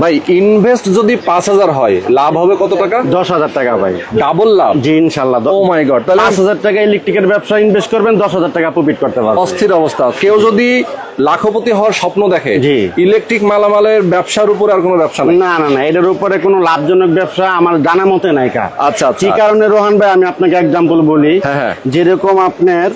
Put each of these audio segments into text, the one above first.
ভাই ইনভেস্ট যদি পাঁচ হাজার হয় লাভ হবে কত টাকা? দশ হাজার টাকা ভাই। ডাবল লাভ? জি ইনশাল্লাহ। ও মাই গড তাহলে পাঁচ হাজার টাকা ইলেকট্রিকের ব্যবসা ইনভেস্ট করবেন দশ হাজার টাকা প্রফিট করতে পারবেন। অস্থির অবস্থা। কেউ যদি লাখপতি হওয়ার স্বপ্ন দেখে জি। ইলেকট্রিক মালামালের ব্যবসার উপর আর কোনো ব্যবসা নেই? না না না এটার উপরে কোনো লাভজনক ব্যবসা আমার জানা মতে নাই কা। আচ্ছা আচ্ছা। কি কারণে রোহান ভাই আমি আপনাকে এক্সাম্পল বলি। হ্যাঁ, হ্যাঁ। যেরকম আপনার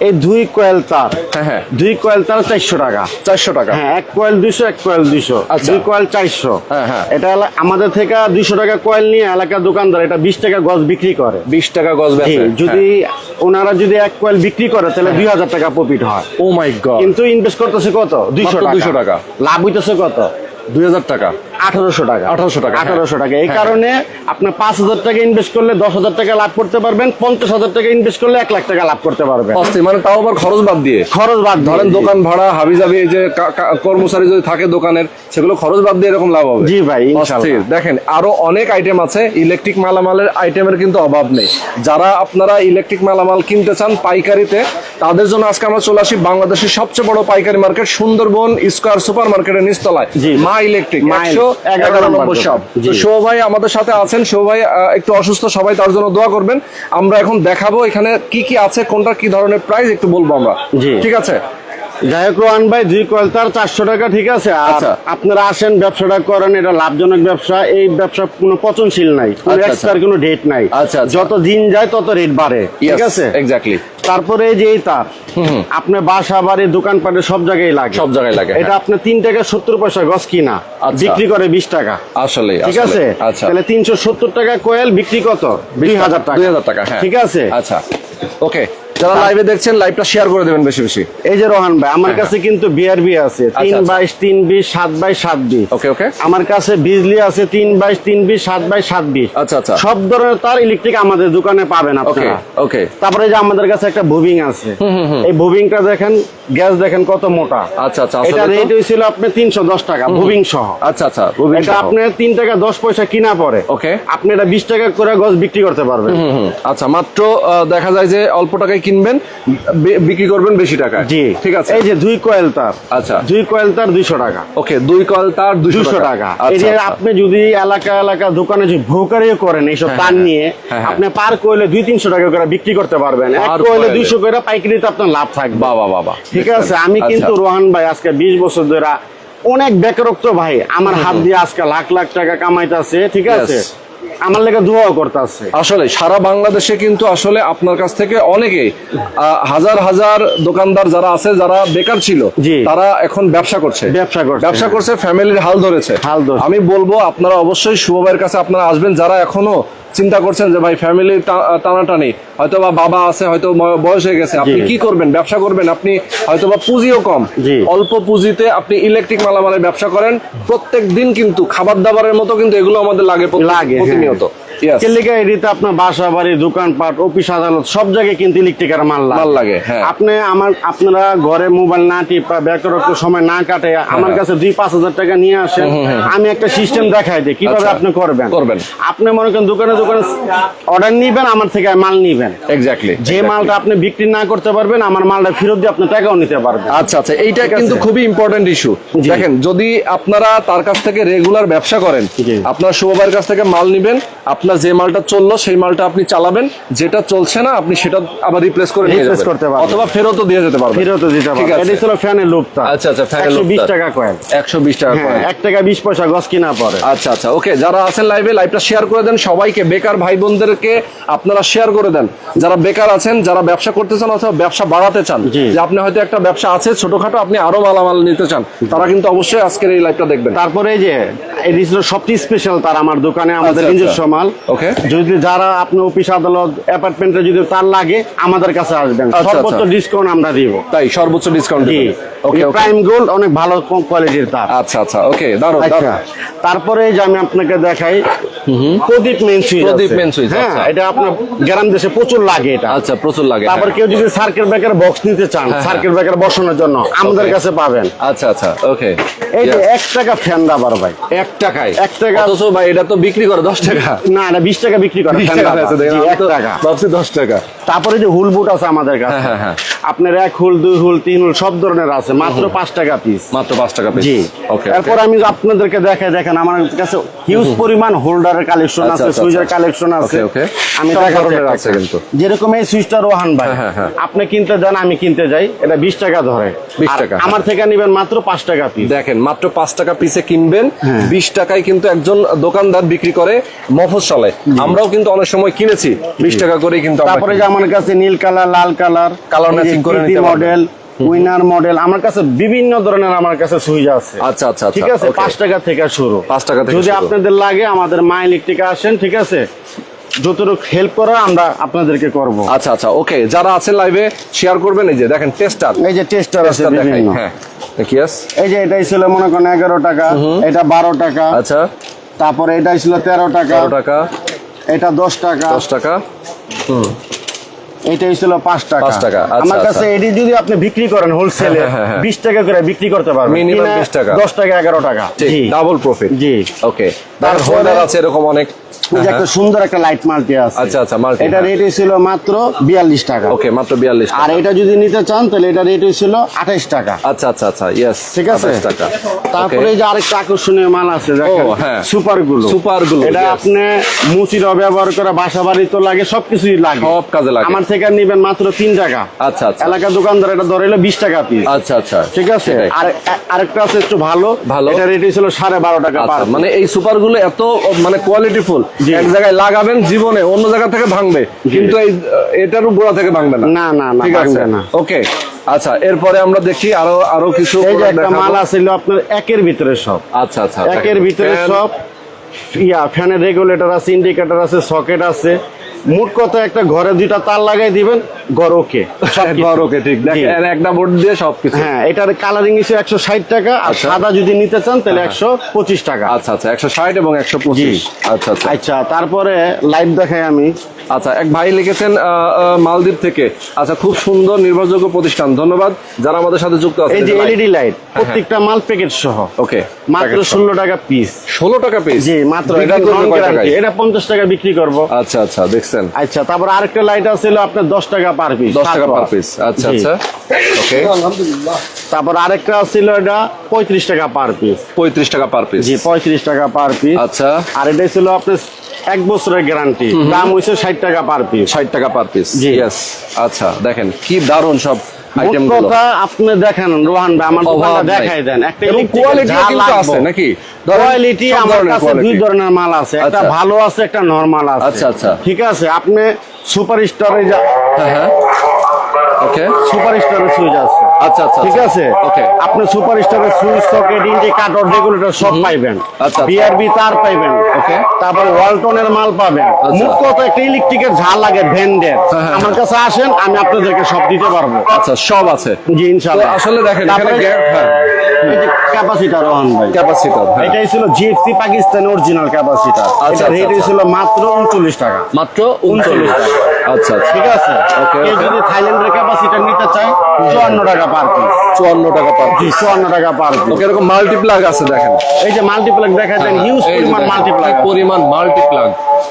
এই দুই কয়েল তার। হ্যাঁ হ্যাঁ। দুই কয়েল তার চারশো টাকা। চারশো টাকা। হ্যাঁ এক কয়েল দুইশো এক কয়েল দুইশো। আচ্ছা। দুই কয়েল চারশো। হ্যাঁ, হ্যাঁ। এটা আমাদের থেকে দুইশো টাকা কয়েল নিয়ে এলাকার দোকানদার এটা বিশ টাকা গজ বিক্রি করে। বিশ টাকা গজ যদি ওনারা যদি এক কয়েল বিক্রি করে তাহলে দুই হাজার টাকা প্রফিট হয়। ও মাই গড কিন্তু ইনভেস্ট করতেছে কত? দুইশো 200 টাকা। লাভ হইতেছে কত? দুই হাজার টাকা। আঠারোশো টাকা। 1800 টাকা, হ্যাঁ। আঠারোশো টাকা। এই হ্যাঁ, কারণে আপনি পাঁচ হাজার টাকা ইনভেস্ট করলে দশ হাজার টাকা লাভ করতে পারবেন পঞ্চাশ হাজার টাকা ইনভেস্ট করলে এক লাখ টাকা লাভ করতে পারবেন। মানে তাও আবার খরচ বাদ দিয়ে? খরচ বাদ ধরেন দোকান ভাড়া হাবি জাবি যে কর্মচারী যদি থাকে দোকানের সেগুলো খরচ বাদ দিয়ে এরকম লাভ হবে? জি ভাই, দেখেন আরও অনেক আইটেম আছে ইলেকট্রিক মালামালের আইটেমের কিন্তু অভাব নেই। যারা আপনারা ইলেকট্রিক মালামাল কিনতে চান পাইকারিতে তাদের জন্য আজকে আমরা চলে আসি বাংলাদেশের সবচেয়ে বড় পাইকারি মার্কেট সুন্দরবন স্কোয়ার সুপার মার্কেটের নিচতলায়। মা ইলেকট্রিক মা একশো এগারো নম্বর শপ। ভাই আমাদের সাথে আছেন। শো ভাই একটু অসুস্থ সবাই তার জন্য দোয়া করবেন। আমরা এখন দেখাবো এখানে কি কি আছে কোনটা কি ধরনের প্রাইস একটু বলব আমরা। ঠিক আছে? যাই হোক রোহান ভাই দুই কয়েল তার চারশো টাকা ঠিক আছে? আর আচ্ছা। আপনারা আসেন ব্যবসাটা করেন এটা লাভজনক ব্যবসা। এই ব্যবসা কোনো পচনশীল নাই কোনো আচ্ছা, এক্সপায়ার কোনো ডেট নাই। আচ্ছা, আচ্ছা। যত দিন যায় তত রেট বাড়ে ঠিক আছে? এক্স্যাক্টলি তারপরে যে এই তার আপনার বাসা বাড়ি দোকানপাটে সব জায়গায় লাগে। সব জায়গায় লাগে, এটা হ্যাঁ। আপনি তিন টাকা সত্তর পয়সা গছ কিনা আচ্ছা। বিক্রি করে বিশ টাকা। আসলে ঠিক আছে? আচ্ছা। তাহলে তিনশো সত্তর টাকা কোয়েল বিক্রি কত? দুই হাজার টাকা। দুই হাজার টাকা হ্যাঁ। ঠিক আছে? আচ্ছা। ওকে। যারা লাইভে দেখছেন লাইভটা শেয়ার করে দেবেন বেশি বেশি। এই যে রোহান ভাই আমার হ্যাঁ, কাছে কিন্তু বিআরবি আছে তিন আচ্ছা। বাইশ তিন বিশ সাত বাইশ সাত বিশ। ওকে ওকে। আমার কাছে বিজলি আছে তিন বাইশ তিন বিশ সাত বাইশ সাত বিশ। আচ্ছা আচ্ছা। সব ধরনের তার ইলেকট্রিক আমাদের দোকানে পাবেন ওকে আপনারা। ওকে। তারপরে যে আমাদের কাছে একটা বুবিং আছে। এই বুবিংটা দেখেন গ্যাস দেখেন কত মোটা। আচ্ছা আচ্ছা এটা রেট হয়েছিল আপনি তিনশো দশ টাকা বুবিং সহ। আচ্ছা আচ্ছা এটা তিন টাকা দশ পয়সা কিনা পরে ওকে। আপনি এটা বিশ টাকা করে গজ বিক্রি করতে পারবেন। আচ্ছা মাত্র দেখা যায় যে অল্প টাকায় কিনবেন বিক্রি করবেন বেশি টাকায়। জি। ঠিক আছে। এই যে দুই কয়েল তার। আচ্ছা। দুই কয়েল তার দুইশো টাকা। ওকে দুই কল তার দুশো দুশো টাকা। এই আচ্ছা যে আচ্ছা। আপনি যদি এলাকা এলাকা দোকানে যে ভোকারিও করেন এইসব হ্যাঁ, তার হ্যাঁ, নিয়ে হ্যাঁ। আপনি পার কইলে দুই তিনশো টাকা করে বিক্রি করতে পারবেন। এক কইলে কয়েলে। দুইশো করে পাইকারিতে আপনার লাভ থাকবে। বাবা বাবা ঠিক আছে? আমি কিন্তু রোহান ভাই আজকে বিশ বছর ধরে অনেক বেকারত্ব ভাই। আমার হাত দিয়ে আজকে লাখ লাখ টাকা কামাইতেছে ঠিক আছে. আমার লেগে দোয়াও করতেছে। আসলে সারা বাংলাদেশে কিন্তু আসলে আপনার কাছ থেকে অনেকেই হাজার হাজার দোকানদার যারা আছে যারা বেকার ছিল তারা এখন ব্যবসা করছে। ব্যবসা করছে, ব্যবসা হ্যাঁ। করছে ফ্যামিলির হাল ধরেছে। হাল ধরেছে। আমি বলব আপনারা অবশ্যই শুভ ভাইয়ের কাছে আপনারা আসবেন যারা এখনও চিন্তা করছেন যে ভাই ফ্যামিলির টানাটানি হয়তো বা বাবা আছে হয়তো বয়স হয়ে গেছে আপনি কি করবেন? ব্যবসা করবেন? আপনি হয়তো বা পুঁজিও কম। অল্প পুঁজিতে আপনি ইলেকট্রিক মালামালের ব্যবসা করেন। প্রত্যেক দিন কিন্তু খাবার দাবারের মতো কিন্তু এগুলো আমাদের লাগে লাগে, হ্যাঁ। প্রতিনিয়ত Yes. আপনার বাসা বাড়ি দোকানপাট অফিস আদালত সব জায়গায় কিন্তু ইলেকট্রিকের মাল মাল লাগে, হ্যাঁ। আপনি আমার আপনারা ঘরে মোবাইল না টিপা বেকারত্ব সময় না কাটে আমার হ্যাঁ। কাছে দুই পাঁচ হাজার টাকা নিয়ে আসেন আমি একটা সিস্টেম দেখাই দিই কীভাবে আচ্ছা। আপনি করবেন করবেন। আপনি মনে করেন দোকানে দোকানে অর্ডার নিবেন আমার থেকে মাল নিবেন এক্স্যাক্টলি যে মালটা আপনি বিক্রি না করতে পারবেন আমার মালটা ফেরত দিয়ে আপনি টাকাও নিতে পারবেন আচ্ছা আচ্ছা এইটা কিন্তু খুবই ইম্পর্টেন্ট ইস্যু দেখেন যদি আপনারা তার কাছ থেকে রেগুলার ব্যবসা করেন। আপনার শুভবার কাছ থেকে মাল নিবেন আপনার যে মালটা চলল সেই মালটা আপনি চালাবেন। যেটা চলছে না আপনি সেটা আবার রিপ্লেস করে নিয়ে যাবেন। করতে পারবেন। অথবা ফেরতও দিয়ে যেতে পারবেন। ফেরতও দিতে ঠিক পারবেন। আছে। এটা ছিল ফ্যানের লুপটা। আচ্ছা, আচ্ছা, এর একশো বিশ টাকা কয়েন একশো বিশ টাকা হ্যাঁ করে। এক টাকা বিশ পয়সা গছ কিনা পরে। আচ্ছা আচ্ছা ওকে যারা আছেন লাইভে লাইভটা শেয়ার করে দেন সবাইকে বেকার ভাই বোনদেরকে আপনারা শেয়ার করে দেন। যারা বেকার আছেন যারা ব্যবসা করতে চান অথবা ব্যবসা বাড়াতে চান যে আপনি হয়তো একটা ব্যবসা আছে ছোটখাটো আপনি আরও মালামাল নিতে চান তারা কিন্তু অবশ্যই আজকের এই লাইভটা দেখবেন। তারপরে এই যে এটি ছিল সবচেয়ে স্পেশাল তার আমার দোকানে আমাদের আচ্ছা, নিজস্ব মাল। Okay. যদি যারা আপনি অফিস আদালত অ্যাপার্টমেন্টে যদি তার লাগে আমাদের কাছে আসবেন। আচ্ছা, সর্বোচ্চ আচ্ছা। ডিসকাউন্ট আমরা দিব। তাই সর্বোচ্চ ডিসকাউন্ট জি। ওকে ওকে প্রাইম গোল্ড অনেক ভালো কোয়ালিটির তার। আচ্ছা আচ্ছা। ওকে দারুণ আচ্ছা। তারপরে যে আমি আপনাকে দেখাই Pradip main switch Pradip main switch, হ্যাঁ। এটা আপনার গ্রাম দেশে প্রচুর লাগে এটা। আচ্ছা প্রচুর লাগে তারপর হ্যাঁ। কেউ যদি সার্কেল ব্রেকার বক্স নিতে চান হ্যাঁ, সার্কেল ব্রেকার বসানোর জন্য আমাদের কাছে পাবেন। আচ্ছা আচ্ছা। ওকে এই যে এক টাকা ফ্যান দাবার ভাই। এক টাকায়। এক টাকা। অথচ ভাই এটা তো বিক্রি করে দশ টাকা। না বিশ টাকা বিক্রি করে বিশ টাকা এক টাকা। ভাবছি দশ টাকা। তারপরে যে হুল বুট আছে আমাদের কাছে হ্যাঁ, হ্যাঁ, হ্যাঁ। আপনার এক হুল দুই হুল তিন হুল সব ধরনের আছে মাত্র পাঁচ টাকা পিস মাত্র পাঁচ টাকা পিস জি। এরপর আমি আপনাদেরকে দেখাই দেখেন আমার কাছে হিউজ পরিমাণ হোল্ডারের কালেকশন আচ্ছা, আছে আচ্ছা, সুইচের আচ্ছা। কালেকশন আছে। আমি ধরনের আছে কিন্তু। যেরকম এই সুইচটা রোহান ভাই হ্যাঁ, হ্যাঁ, হ্যাঁ। আপনি কিনতে যান আমি কিনতে যাই। এটা বিশ টাকা ধরে। বিশ টাকা, আমার থেকে নিবেন মাত্র পাঁচ টাকা পিস দেখেন মাত্র পাঁচ টাকা পিসে কিনবেন। হ্যাঁ। বিশ টাকায় কিন্তু একজন দোকানদার বিক্রি করে মফস্বলে। আমরাও কিন্তু অনেক সময় কিনেছি বিশ টাকা করে কিন্তু তারপরে যে আমার কাছে নীল কালার লাল কালার Colour matching করে নিতে মডেল উইনার মডেল আমার কাছে বিভিন্ন ধরনের আমার কাছে সুইচ আছে। আচ্ছা আচ্ছা ঠিক আছে? পাঁচ টাকা থেকে শুরু। পাঁচ টাকা যদি আপনাদের লাগে আমাদের মা ইলেকট্রিকে আসেন ঠিক আছে? যতটুকু হেল্প করা আমরা আপনাদেরকে করব। আচ্ছা আচ্ছা ওকে যারা আছেন লাইভে শেয়ার করবেন এই যে দেখেন টেস্টার এই যে টেস্টার আছে বিভিন্ন। হ্যাঁ। এই যে এটাই ছিল মনে করেন এগারো টাকা এটা বারো টাকা। আচ্ছা। তারপরে এটা ছিল তেরো টাকা। টাকা। এটা দশ টাকা। দশ টাকা। এটাই ছিল পাঁচ টাকা। পাঁচ টাকা, আচ্ছা, আমার কাছে আচ্ছা। এটি যদি আপনি বিক্রি করেন হোলসেলে হ্যাঁ, হ্যাঁ, হ্যাঁ। বিশ টাকা করে বিক্রি করতে পারবেন। 20 টাকা। দশ টাকা এগারো টাকা। ডাবল প্রফিট জি। ওকে তার হোল্ডার আছে এরকম অনেক। একটা সুন্দর একটা লাইট মাল্টি আছে। আচ্ছা, আচ্ছা, multi, এটা হ্যাঁ। রেট ছিল মাত্র বিয়াল্লিশ টাকা। ওকে মাত্র বিয়াল্লিশ আর এটা যদি নিতে চান তাহলে এটা রেট ছিল আঠাইশ টাকা। আচ্ছা আচ্ছা আচ্ছা ইয়েস ঠিক আছে? টাকা। তারপরে যে আরেকটা আকর্ষণীয় মাল আছে দেখেন ও, হ্যাঁ। সুপারগুলো এটা আপনি মুচিরাও ব্যবহার করে বাসা বাড়ি তো লাগে সবকিছুই লাগে। সব কাজে লাগে। আমার থেকে নিবেন মাত্র তিন টাকা। আচ্ছা আচ্ছা। এলাকার দোকানদার এটা ধরে এলো বিশ টাকা পিস আচ্ছা আচ্ছা। ঠিক আছে? আর আরেকটা আছে একটু ভালো। ভালো। এটা রেট ছিল সাড়ে বারো টাকা আচ্ছা, মানে এই সুপারগুলো এত মানে কোয়ালিটিফুল। এক জায়গায় লাগাবেন জীবনে অন্য জায়গা থেকে ভাঙবে। কিন্তু এই এটার গোড়া থেকে ভাঙবে না। না না ঠিক আছে? না। ওকে। আচ্ছা এরপরে আমরা দেখি আরও আরও কিছু এই যে product একটা মাল আছিল আপনার একের ভিতরে সব। আচ্ছা আচ্ছা একের ভিতরে সব ইয়া ফ্যানের রেগুলেটর আছে ইন্ডিকেটর আছে সকেট আছে। মোট কথা একটা ঘরে দুইটা তার লাগাই দিবেন ঘর ওকে ঘর ওকে ঠিক দেখেন একটা বোর্ড দিয়ে সবকিছু হ্যাঁ এটার কালারিং হিসেবে একশো ষাট টাকা আর আচ্ছা। সাদা যদি নিতে চান তাহলে একশো পঁচিশ টাকা। আচ্ছা আচ্ছা একশো ষাট এবং একশো পঁচিশ। আচ্ছা আচ্ছা। আচ্ছা তারপরে লাইভ দেখাই আমি। আচ্ছা এক ভাই লিখেছেন মালদ্বীপ থেকে। আচ্ছা খুব সুন্দর নির্ভরযোগ্য প্রতিষ্ঠান ধন্যবাদ যারা আমাদের সাথে যুক্ত আছে এই যে এলইডি লাইট প্রত্যেকটা মাল প্যাকেট সহ। ওকে মাত্র ষোলো টাকা পিস ষোলো টাকা পিস জি মাত্র এটা? এটা পঞ্চাশ টাকা বিক্রি করব। আচ্ছা আচ্ছা দেখছেন আচ্ছা তারপর আরেকটা লাইট আছে আপনার দশ টাকা পার পিস দশ টাকা পার পিস আচ্ছা আচ্ছা। ওকে তারপর আরেকটা ছিল এটা পঁয়ত্রিশ টাকা পার পিস পঁয়ত্রিশ টাকা পার পিস জি পঁয়ত্রিশ টাকা পার পিস আচ্ছা। আর এটা ছিল আপনার এক বছরের গ্যারান্টি দাম হয়েছে ষাট টাকা পার পিস ষাট টাকা পার পিস জি। আচ্ছা দেখেন কি দারুণ সব কথা আপনি দেখেন রোহান ভাই আমার দোকানটা দেখাই দেন। একটা এবং electric quality যা কিন্তু আছে নাকি? কোয়ালিটি আমার কাছে দুই ধরনের মাল আছে। একটা আচ্ছা। ভালো আছে একটা নরমাল আছে। আচ্ছা, আচ্ছা। ঠিক আছে আপনি সুপার স্টোরে হ্যাঁ হ্যাঁ। ওকে সুপার স্টারের সুইচ আছে আচ্ছা আচ্ছা ঠিক আছে? ওকে আপনি সুপার স্টারের সুইচ সকেট ইন্ডিকেটর রেগুলেটর সব পাইবেন। আচ্ছা। বিআরবি তার পাইবেন। ওকে। তারপর ওয়ালটনের মাল পাবেন। আচ্ছা। মোট একটা ইলেকট্রিকের ঝাল লাগে ভ্যান্ডের হ্যাঁ, হ্যাঁ, আমার কাছে আসেন আমি আপনাদেরকে সব দিতে পারব। আচ্ছা সব আছে। জি ইনশাআল্লাহ। আসলে দেখেন এখানে হ্যাঁ। ক্যাপাসিটার রোহন ভাই। ক্যাপাসিটর এটাই ছিল জিএফসি পাকিস্তান অরিজিনাল ক্যাপাসিটার। আচ্ছা, রেট আচ্ছা, ছিল মাত্র উনচল্লিশ টাকা। মাত্র উনচল্লিশ টাকা। আচ্ছা আচ্ছা। ঠিক আছে? ওকে, যদি থাইল্যান্ডের ক্যাপাসিটার নিতে চায় চুয়ান্ন টাকা পার পিস চুয়ান্ন টাকা পার জি চুয়ান্ন টাকা পার পিস ওকে এরকম মাল্টিপ্লাগ আছে দেখেন। এই যে মাল্টিপ্লাগ দেখা যায় হিউজ পরিমাণ মাল্টিপ্লাগ পরিমাণ মাল্টিপ্লাগ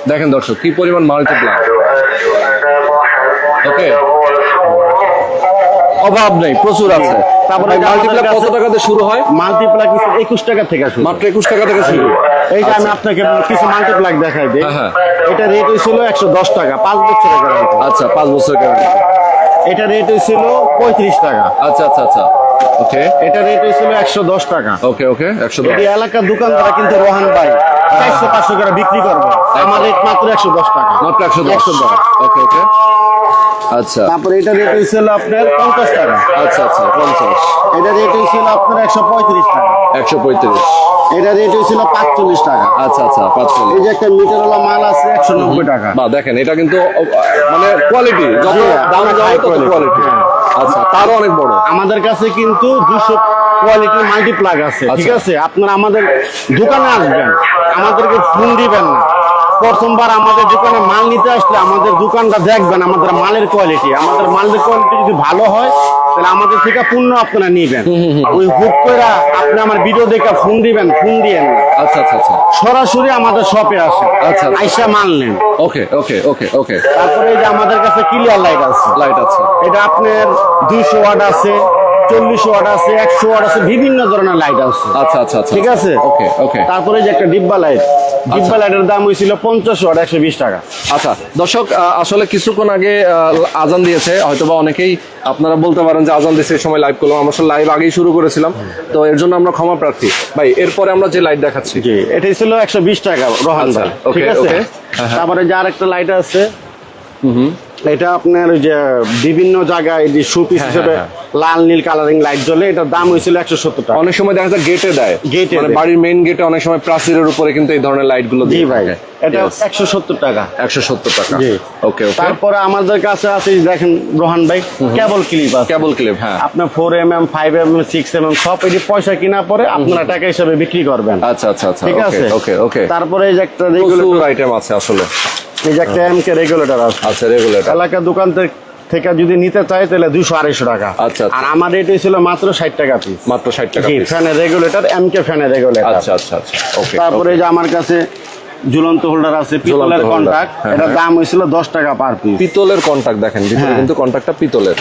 দেখেন দর্শক কি পরিমাণ মাল্টিপ্লাগ ওকে অভাব নেই প্রচুর আছে। তারপরে মাল্টিপ্লাগ কত টাকাতে শুরু হয়? মাল্টিপ্লাগ একুশ টাকা থেকে শুরু। মাত্র একুশ টাকা থেকে শুরু। এই যে আমি আচ্ছা। আপনাকে কিছু মাল্টিপ্লাগ দেখাই দিই। হ্যাঁ, হ্যাঁ। এটা রেট হয়েছিল একশো দশ টাকা পাঁচ বছরের গ্যারান্টি আচ্ছা পাঁচ বছর গ্যারান্টি এটা রেট হয়েছিল পঁয়ত্রিশ টাকা। আচ্ছা আচ্ছা আচ্ছা। ওকে। এটা রেট হয়েছিল একশো দশ টাকা। ওকে ওকে একশো দশ। এই এলাকার দোকানদারা কিন্তু রোহান ভাই চারশো পাঁচশো করে বিক্রি করবে। আমার রেট মাত্র একশো দশ টাকা। মাত্র একশো দশ। একশো দশ। ওকে ওকে। আচ্ছা। তারপরে এটা রেট হয়েছিল আপনার পঞ্চাশ টাকা। আচ্ছা আচ্ছা পঞ্চাশ। এটা রেট হয়েছিল আপনার একশো পঁয়ত্রিশ টাকা। একশো পঁয়ত্রিশ। এটা রেট হয়েছিল পাঁচচল্লিশ টাকা। আচ্ছা আচ্ছা পাঁচচল্লিশ। এই যে একটা মিটারওয়ালা মাল আছে একশো নব্বই টাকা। বা দেখেন এটা কিন্তু মানে কোয়ালিটি যত দাম high তত কোয়ালিটি। আচ্ছা তারও অনেক বড়। আমাদের কাছে কিন্তু দুশো কোয়ালিটির মাল্টিপ্লাগ আছে ঠিক আচ্ছা। আছে? আপনারা আমাদের দোকানে আসবেন আমাদেরকে ফোন দিবেন না। প্রথমবার আমাদের দোকানে মাল নিতে আসলে আমাদের দোকানটা দেখবেন আমাদের মালের কোয়ালিটি আমাদের মালের কোয়ালিটি যদি ভালো হয় তাহলে আমাদের থেকে পূর্ণ আপনারা নিবেন। ওই হুট করে আপনি আমার ভিডিও দেখে ফোন দিবেন ফোন দিয়েন না আচ্ছা আচ্ছা আচ্ছা। সরাসরি আমাদের শপে আসেন। আচ্ছা, আচ্ছা। আইসা মাল নেন। ওকে ওকে ওকে ওকে। তারপরে এই যে আমাদের কাছে ক্লিয়ার লাইট আছে। লাইট আছে। এটা আপনার দুইশো ওয়াট আছে। চল্লিশ ওয়াট আছে একশো ওয়াট আছে বিভিন্ন ধরনের লাইট আছে। আচ্ছা আচ্ছা আচ্ছা ঠিক আছে? ওকে ওকে তারপরে যে একটা ডিব্বা লাইট ডিব্বা লাইটের দাম হয়েছিল পঞ্চাশ ওয়াট একশো বিশ টাকা। আচ্ছা দর্শক আসলে কিছুক্ষণ আগে আজান দিয়েছে হয়তোবা অনেকেই আপনারা বলতে পারেন যে আজান দিয়েছে সময় লাইভ করলাম। আমরা আসলে লাইভ আগেই শুরু করেছিলাম। তো এর জন্য আমরা ক্ষমা প্রার্থী। ভাই এরপরে আমরা যে লাইট দেখাচ্ছি। জি এটাই ছিল একশো বিশ টাকা রোহান আচ্ছা, ঠিক আছে? হ্যাঁ, হ্যাঁ। তারপরে যে আরেকটা লাইট আছে এটা আপনার ওই যে বিভিন্ন জায়গায় যে শোপিস হ্যাঁ, হিসেবে হ্যাঁ, লাল নীল কালারিং লাইট জ্বলে এটার দাম হয়েছিল একশো সত্তর টাকা। অনেক সময় দেখা যায় গেটে দেয়। এ মানে বাড়ির মেইন গেটে অনেক সময় প্রাচীরের উপরে কিন্তু এই ধরনের লাইটগুলো জি ভাই এটা একশো সত্তর টাকা। একশো সত্তর টাকা। জি। ওকে তারপরে আমাদের কাছে আছে দেখেন রোহান ভাই কেবল ক্লিপ আছে। কেবল ক্লিপ হ্যাঁ। আপনার four M M five M M six M M সব এটি পয়সা কিনা পরে আপনারা টাকা হিসাবে বিক্রি করবেন। আচ্ছা আচ্ছা আচ্ছা। ঠিক আছে? ওকে ওকে তারপরে এই যে একটা আইটেম আছে আসলে। এই যে একটা এমকে রেগুলেটর আছে। আচ্ছা রেগুলেটর এলাকা দোকান থেকে- থেকে যদি নিতে চাই তাহলে দুশো আড়াইশো টাকা। আচ্ছা, আচ্ছা। আর আমার ছিল মাত্র ষাট টাকা পিস মাত্র ষাট টাকা জি ফ্যানের রেগুলেটর এম কে ফ্যানের রেগুলেটর আচ্ছা আচ্ছা আচ্ছা। ওকে তারপরে যে আমার কাছে ঝুলন্ত হোল্ডার আছে পিতলের কন্টাক্ট হ্যাঁ, এটার হ্যাঁ। দাম হয়েছিল দশ টাকা পার পিস পিতলের কন্টাক্ট দেখেন ভিতরে হ্যাঁ। কিন্তু কন্টাক্টটা পিতলের।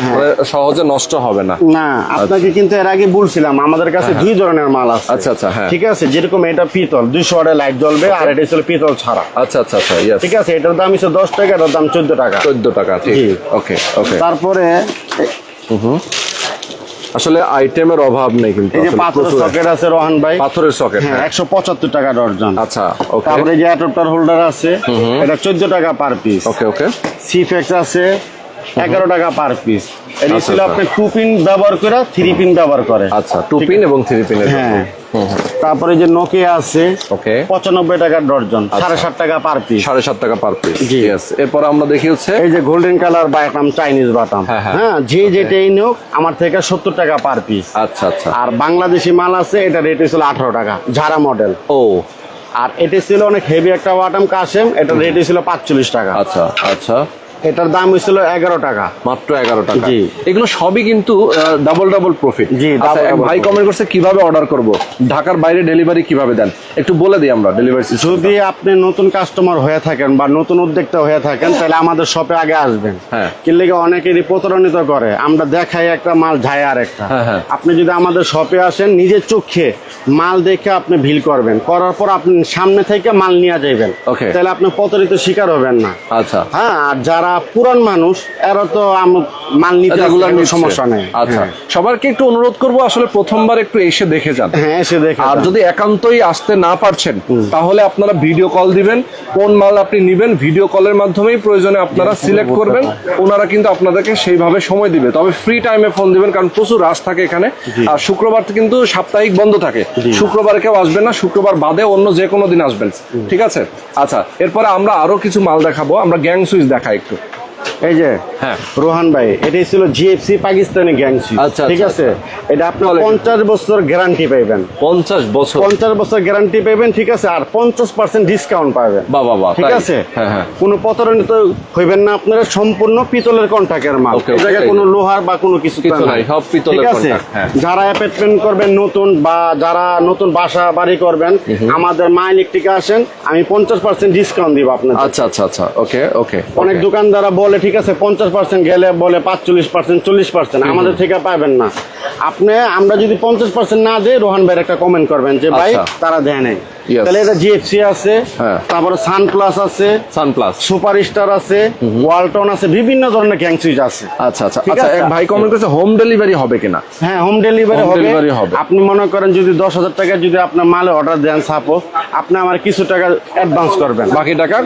সহজে নষ্ট হবে না। না আপনাকে কিন্তু এর আগে বলছিলাম আমাদের কাছে দুই ধরনের মাল আছে। আচ্ছা, আচ্ছা, হ্যাঁ। ঠিক আছে যেরকম এটা পিতল দুইশো ওয়াটের লাইট জ্বলবে আর এটা ছিল পিতল ছাড়া। আচ্ছা আচ্ছা আচ্ছা ঠিক আছে এটার দাম হচ্ছে দশ টাকা এটার দাম চোদ্দ টাকা। চোদ্দ টাকা ঠিক। ওকে ওকে তারপরে আসলে আইটেমের অভাব নেই কিন্তু এই যে পাথরের সকেট আছে রোহান ভাই। পাথরের সকেট হ্যাঁ একশো পঁচাত্তর টাকা ডর্জন আচ্ছা ওকে তারপরে যে অ্যাডাপ্টার হোল্ডার আছে এটা চোদ্দ টাকা পার পিস ওকে ওকে সিফেক্স আছে এগারো টাকা পার পিস এটা আচ্ছা, ছিল আচ্ছা। আপনি টু পিন ব্যবহার করে থ্রি পিন ব্যবহার করে। আচ্ছা টু পিন এবং থ্রি পিনের হ্যাঁ। তারপরে যে নোকিয়া আছে ওকে পঁচানব্বই টাকা ডর্জন সাড়ে সাত টাকা পার পিস সাড়ে সাত টাকা পার পিস জি। এরপর আমরা দেখি হচ্ছে এই যে গোল্ডেন কালার বাটাম চাইনিজ বাটাম হ্যাঁ, যে যেটাই নোক আমার থেকে সত্তর টাকা পার পিস আচ্ছা আচ্ছা। আর বাংলাদেশি মাল আছে এটা রেট ছিল আঠারো টাকা ঝাড়া মডেল ও। আর এটা ছিল অনেক হেভি একটা বাটাম কাশেম এটা রেট ছিল পাঁচচল্লিশ টাকা। আচ্ছা আচ্ছা। এটার দাম হয়েছিল এগারো টাকা। মাত্র এগারো টাকা। জি। এগুলো সবই কিন্তু ডাবল ডাবল প্রফিট জি, আচ্ছা, ভাই কমেন্ট করছে কীভাবে অর্ডার করব? ঢাকার বাইরে ডেলিভারি কীভাবে দেন? একটু বলে দিই আমরা ডেলিভারি যদি আপনি নতুন কাস্টমার হয়ে থাকেন বা নতুন উদ্যোক্তা হয়ে থাকেন তাহলে আমাদের শপে আগে আসবেন। হ্যাঁ। কিনলে অনেকেরই প্রতারণিত করে। আমরা দেখাই একটা মাল যায় আর একটা। আপনি যদি আমাদের শপে আসেন নিজের চোখে মাল দেখে আপনি ভিল করবেন। করার পর আপনি সামনে থেকে মাল নিয়ে যাবেন. তাহলে আপনি প্রতারিত শিকার হবেন না। আচ্ছা। হ্যাঁ আর যারা পুরান মানুষ এরা তো মাল নিতে সমস্যা নেই। আচ্ছা। হ্যাঁ। সবারকে একটু অনুরোধ করব আসলে প্রথমবার একটু এসে দেখে যান। হ্যাঁ এসে দেখে আর যদি একান্তই আসতে না পারছেন তাহলে আপনারা ভিডিও কল দিবেন কোন মাল আপনি নিবেন ভিডিও কলের মাধ্যমেই প্রয়োজনে আপনারা সিলেক্ট করবেন ওনারা কিন্তু আপনাদেরকে সেইভাবে সময় দিবে। তবে ফ্রি টাইমে ফোন দিবেন কারণ প্রচুর রাশ থাকে এখানে। আর শুক্রবার কিন্তু সাপ্তাহিক বন্ধ থাকে। শুক্রবার কেউ আসবেন না শুক্রবার বাদে অন্য যে কোনো দিন আসবেন। ঠিক আছে? আচ্ছা এরপরে আমরা আরও কিছু মাল দেখাবো আমরা গ্যাং সুইচ দেখাই একটু। এই যে হ্যাঁ। রোহান ভাই এটাই ছিল জিএফসি পাকিস্তানি গ্যাংসি আচ্ছা, ঠিক আচ্ছা, আছে? এটা আপনি পঞ্চাশ বছর গ্যারান্টি পাইবেন। পঞ্চাশ বছর। পঞ্চাশ বছর গ্যারান্টি পাইবেন ঠিক আছে? আর পঞ্চাশ পার্সেন্ট ডিসকাউন্ট পাবেন। বাবা ঠিক আছে? হ্যাঁ হ্যাঁ। কোনো প্রতারণিত হইবেন না আপনারা সম্পূর্ণ পিতলের কন্টাক্টের মাল। জায়গায় কোনো লোহার বা কোনো কিছু নাই, সব পিতলের ঠিক আছে। যারা অ্যাপার্টমেন্ট করবেন নতুন বা যারা নতুন বাসা বাড়ি করবেন আমাদের মা ইলেকট্রিকে আসেন আমি পঞ্চাশ পার্সেন্ট ডিসকাউন্ট দিব আপনাদের। আচ্ছা আচ্ছা আচ্ছা। ওকে ওকে। অনেক দোকানদাররা বলে ঠিক আছে পঞ্চাশ পার্সেন্ট গেলে বলে পাঁচচল্লিশ পার্সেন্ট চল্লিশ পার্সেন্ট আমাদের থেকে পাবেন না আপনি আমরা যদি পঞ্চাশ পার্সেন্ট না দিই রোহান ভাইয়ের একটা কমেন্ট করবেন যে ভাই আচ্ছা। তারা দেয় নাই. তাহলে এটা জিএফসি আছে হ্যাঁ। তারপরে সান প্লাস আছে সানপ্লাস সুপার স্টার আছে ওয়ালটন আছে বিভিন্ন ধরনের গ্যাং সুইচ আছে। আচ্ছা আচ্ছা। আচ্ছা ভাই কমেন্ট করেছে হোম ডেলিভারি হবে কিনা? হ্যাঁ হোম ডেলিভারি হবে। আপনি মনে করেন যদি দশ হাজার টাকা যদি আপনার মালে অর্ডার দেন সাপোজ আপনি আমার কিছু টাকা অ্যাডভান্স করবেন। বাকি টাকা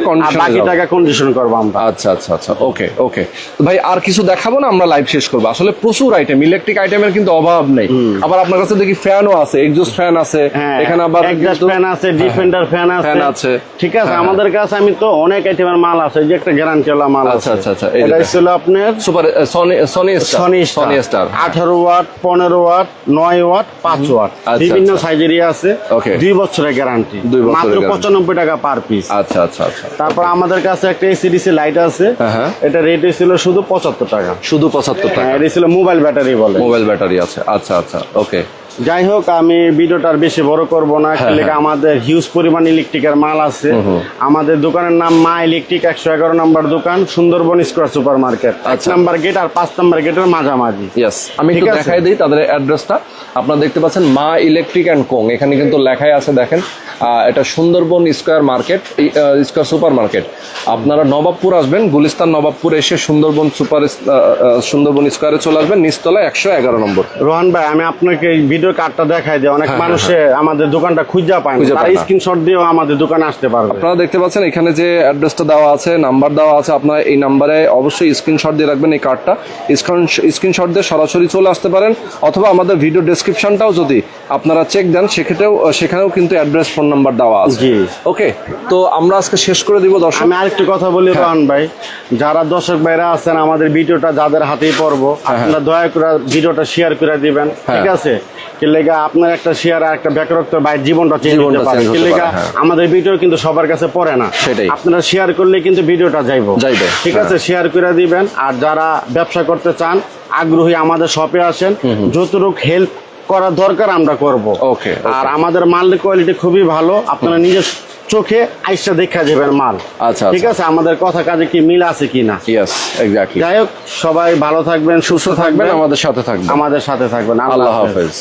বাকি টাকা কন্ডিশন করব আমরা। আচ্ছা আচ্ছা আচ্ছা। ওকে ওকে ভাই আর কিছু দেখাবো না? আমরা লাইভ শেষ করব। আসলে প্রচুর আইটেম ইলেকট্রিক আইটেমের কিন্তু অভাব নেই। আবার আপনার কাছে দেখি ফ্যানও আছে এক্সজস্ট ফ্যান আছে। হ্যাঁ এখানে আবার ফ্যান আছে আছে ডিফেন্ডার ফ্যান আছে। ঠিক আছে হ্যাঁ, আমাদের কাছে আমি তো অনেক আইটেমের মাল আছে যে একটা গ্যারান্টি ওয়ালা মাল আচ্ছা, আছে। আচ্ছা, আচ্ছা, এটা ছিল আপনার super Sony Sony Sony Sony star আঠারো ওয়াট পনেরো ওয়াট নয় ওয়াট পাঁচ ওয়াট। আচ্ছা, বিভিন্ন আচ্ছা। সাইজেরই আছে। Okay. দুই বছরের গ্যারান্টি মাত্র guarantee। পঁচানব্বই টাকা পার পিস আচ্ছা আচ্ছা আচ্ছা। তারপর আমাদের কাছে একটা এসিডিসি লাইট আছে। হ্যাঁ, হ্যাঁ। এটা রেট ছিল শুধু পঁচাত্তর টাকা। শুধু পঁচাত্তর টাকা। হ্যাঁ এটা ছিল মোবাইল ব্যাটারি বলে। মোবাইল ব্যাটারি আছে। আচ্ছা আচ্ছা ওকে যাই হোক আমি ভিডিওটা বেশি বড় করব না। হ্যাঁ, আমাদের হিউজ পরিমাণ ইলেকট্রিকের মাল আছে। আমাদের দোকানের নাম মা ইলেকট্রিক একশো এগারো নম্বর দোকান সুন্দরবন স্কোয়ার সুপার মার্কেট এক আচ্ছা। নাম্বার গেট আর পাঁচ নাম্বার গেটের মাঝামাঝি। আমি একটু দেখাই দিই তাদের অ্যাড্রেসটা আপনারা দেখতে পাচ্ছেন মা ইলেকট্রিক অ্যান্ড কোং এখানে কিন্তু লেখাই আছে দেখেন। এটা Sundarban square market square super market আপনারা নবাবপুর আসবেন গুলিস্তান নবাবপুর এসে সুন্দরবন সুপার সুন্দরবন স্কোয়ারে চলে আসবেন। নিচতলা একশো এগারো নম্বর। রোহান ভাই আমি আপনাকে এই ভিডিও কার্ডটা দেখাই দিই অনেক হ্যাঁ, মানুষে আমাদের দোকানটা খুঁজা পায় তারা স্ক্রিনশট দিয়েও আমাদের দোকানে আসতে পারবে। আপনারা দেখতে পাচ্ছেন এখানে যে অ্যাড্রেসটা দেওয়া আছে নাম্বার দেওয়া আছে আপনারা এই নাম্বারে অবশ্যই স্ক্রিনশট দিয়ে রাখবেন এই কার্ডটা স্ক্রিনশট দিয়ে সরাসরি চলে আসতে পারেন অথবা আমাদের ভিডিও ডেসক্রিপশনটাও যদি আপনারা চেক দেন সেক্ষেত্রেও সেখানেও কিন্তু অ্যাড্রেস ফোন নাম্বার দেওয়া আছে। জি। ওকে তো আমরা আজকে শেষ করে দিব দর্শক। আমি আরেকটু কথা বলি রোহান ভাই। যারা দর্শক ভাইরা আছেন আমাদের ভিডিওটা যাদের হাতেই পড়ব আপনারা দয়া করে ভিডিওটা শেয়ার করে দিবেন। ঠিক আছে? কি লেগা আপনার একটা শেয়ার আর একটা জীবনটা চেঞ্জ হতে পারে কি হ্যাঁ। আমাদের ভিডিও কিন্তু সবার কাছে পড়ে না। সেটাই। আপনারা শেয়ার করলে কিন্তু ভিডিওটা যাইবো। যাইবে, ঠিক হ্যাঁ। আছে? শেয়ার করে দিবেন। আর যারা ব্যবসা করতে চান আগ্রহী আমাদের শপে আসেন। যতটুকু হেল্প করার দরকার আমরা করব। Okay, আর আমাদের মালের কোয়ালিটি খুবই ভালো। আপনারা নিজের চোখে আইসা দেখা যাবেন মাল। আচ্ছা, ঠিক আছে? আমাদের কথা কাজে কি মিল আছে কিনা ইয়েস এক্স্যাক্টলি যাই হোক সবাই ভালো থাকবেন সুস্থ থাকবেন আমাদের সাথে থাকবেন। আমাদের সাথে থাকবেন। আল্লাহ হাফেজ।